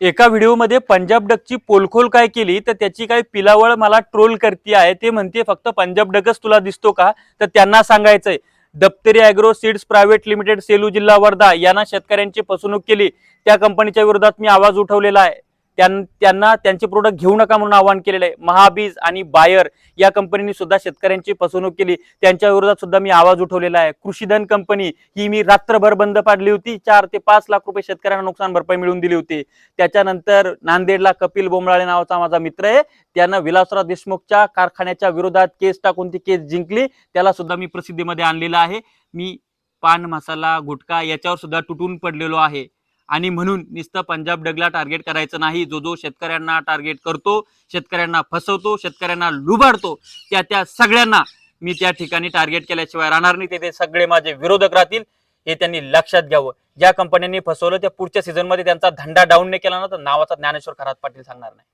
एका व्हिडिओमध्ये पंजाब डकची पोलखोल काय केली? तर त्याची काही पिलावळ मला ट्रोल करती आहे? ते म्हणते फक्त पंजाब डकच तुला दिसतो का? तर त्यांना सांगायचंय Daptari agro seeds private limited Selu जिल्हा वर्धा यांना शेतकऱ्यांची फसवणूक केली. त्या कंपनीच्या विरोधात मी आवाज उठवलेला आहे. त्यांना त्यांचे प्रोडक्ट घेऊ नका म्हणून आवाहन केलेलं आहे. महाबीज आणि बायर या कंपनीने सुद्धा शेतकऱ्यांची फसवणूक केली. त्यांच्या विरोधात सुद्धा मी आवाज उठवलेला आहे. कृषीधन कंपनी ही मी रात्रभर बंद पाडली होती. चार ते पाच लाख रुपये शेतकऱ्यांना नुकसान भरपाई मिळवून दिली होती. त्याच्यानंतर नांदेडला कपिल बोमराळे नावाचा माझा मित्र आहे. त्यानं विलासराव देशमुखच्या कारखान्याच्या विरोधात केस टाकून ती केस जिंकली. त्याला सुद्धा मी प्रसिद्धीमध्ये आणलेला आहे. मी पान मसाला गुटखा याच्यावर सुद्धा तुटून पडलेलो आहे. आणि म्हणून नुसतं पंजाब डगला टार्गेट करायचं नाही. जो जो शेतकऱ्यांना टार्गेट करतो शेतकऱ्यांना फसवतो शेतकऱ्यांना लुबाडतो त्या त्या सगळ्यांना मी त्या ठिकाणी टार्गेट केल्याशिवाय राहणार नाही. ते- सगळे माझे विरोधक राहतील हे त्यांनी लक्षात घ्यावं. ज्या कंपन्यांनी फसवलं त्या पुढच्या सीझनमध्ये त्यांचा धंदा डाऊन नाही केला ना तर नावाचा ज्ञानेश्वर खरात पाटील सांगणार नाही.